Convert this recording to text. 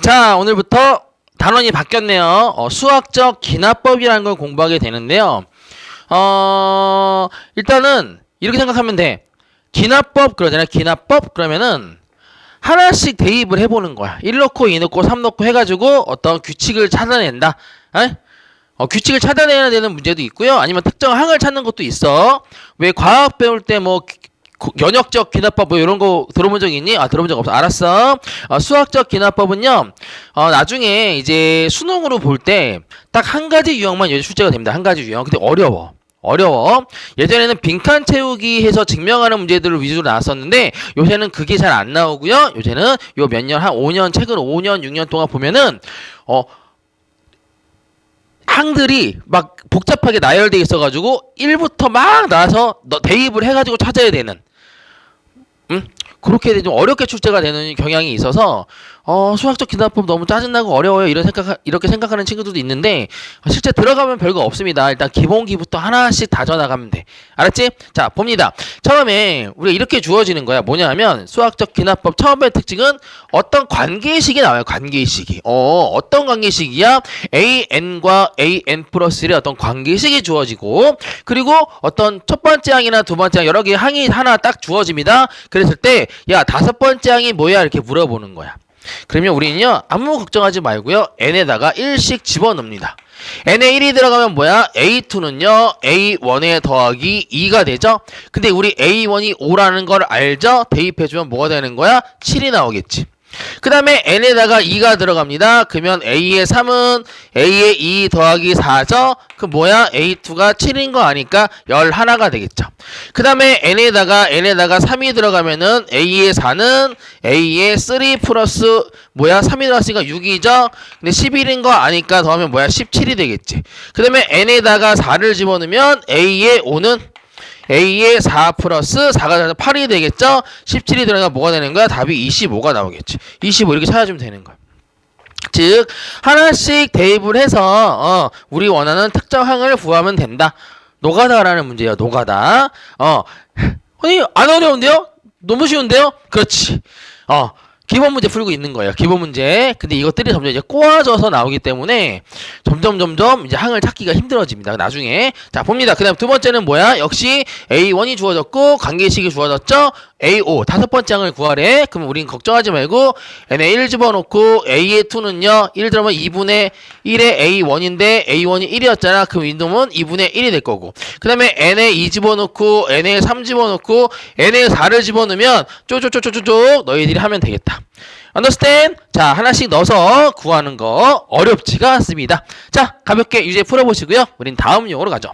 자, 오늘부터 단원이 바뀌었네요. 어, 수학적 기납법이라는 걸 공부하게 되는데요. 어, 일단은 이렇게 생각하면 돼. 기납법 그러잖아요. 기납법 그러면은 하나씩 대입을 해보는 거야. 1 넣고 2 넣고 3 넣고 해가지고 어떤 규칙을 찾아낸다. 에? 어, 규칙을 찾아내야 되는 문제도 있고요. 아니면 특정 항을 찾는 것도 있어. 왜 과학 배울 때 뭐 연역적 기납법 뭐 이런 거 들어본 적 있니? 아 들어본 적 없어. 알았어. 어, 수학적 기납법은요. 어, 나중에 이제 수능으로 볼 때 딱 한 가지 유형만 출제가 됩니다. 한 가지 유형. 근데 어려워. 어려워. 예전에는 빈칸 채우기 해서 증명하는 문제들을 위주로 나왔었는데 요새는 그게 잘 안 나오고요. 요새는 요 몇 년 한 5년 최근 5년 6년 동안 보면은 어 항들이 막 복잡하게 나열돼 있어가지고 1부터 막 나와서 너 대입을 해가지고 찾아야 되는 음? 그렇게 좀 어렵게 출제가 되는 경향이 있어서 어, 수학적 기납법 너무 짜증나고 어려워요 이런 생각 이렇게 생각하는 친구들도 있는데 실제 들어가면 별거 없습니다. 일단 기본기부터 하나씩 다져 나가면 돼. 알았지? 자 봅니다. 처음에 우리가 이렇게 주어지는 거야. 뭐냐면 수학적 기납법 처음의 특징은 어떤 관계식이 나와요. 관계식이. 어 어떤 관계식이야? a n과 a n 플러스 1의 어떤 관계식이 주어지고 그리고 어떤 첫 번째 항이나 두 번째 항 여러 개의 항이 하나 딱 주어집니다. 그 랬을 때 야 다섯 번째 항이 뭐야? 이렇게 물어보는 거야. 그러면 우리는요 아무 걱정하지 말고요 n에다가 1씩 집어넣습니다. N에 1이 들어가면 뭐야? a2는요 a1에 더하기 2가 되죠? 근데 우리 a1이 5라는 걸 알죠? 대입해주면 뭐가 되는 거야? 7이 나오겠지 그 다음에 n에다가 2가 들어갑니다. 그러면 a의 3은 a의 2 더하기 4죠? 그 뭐야? a2가 7인 거 아니까 11가 되겠죠. 그 다음에 n에다가 n에다가 3이 들어가면은 a의 4는 a의 3 플러스 뭐야? 3이 들어갔으니까 6이죠? 근데 11인 거 아니까 더하면 뭐야? 17이 되겠지. 그 다음에 n에다가 4를 집어넣으면 a의 5는 A의 4 플러스 4가 8이 되겠죠? 17이 들어가 뭐가 되는 거야? 답이 25가 나오겠지. 25 이렇게 찾아주면 되는 거야. 즉 하나씩 대입을 해서 어, 우리 원하는 특정 항을 구하면 된다. 노가다라는 문제예요. 노가다. 어, 아니 안 어려운데요? 너무 쉬운데요? 그렇지. 어, 기본 문제 풀고 있는 거예요. 기본 문제. 근데 이것들이 점점 이제 꼬아져서 나오기 때문에 점점 점점 이제 항을 찾기가 힘들어집니다. 나중에 자 봅니다. 그다음 두 번째는 뭐야? 역시 A1이 주어졌고 관계식이 주어졌죠. A5 다섯 번째 항을 구하래. 그럼 우린 걱정하지 말고 n에 1 집어넣고 a의 2는요. 1 들어가면 2분의 1의 A1인데 A1이 1이었잖아. 그럼 이놈은 2분의 1이 될 거고. 그 다음에 n에 2 집어넣고 n에 3 집어넣고 n에 4를 집어넣으면 쪼쪼쪼쪼쪼 너희들이 하면 되겠다. understand? 자 하나씩 넣어서 구하는 거 어렵지가 않습니다. 자 가볍게 유제 풀어보시고요. 우린 다음 용어로 가죠.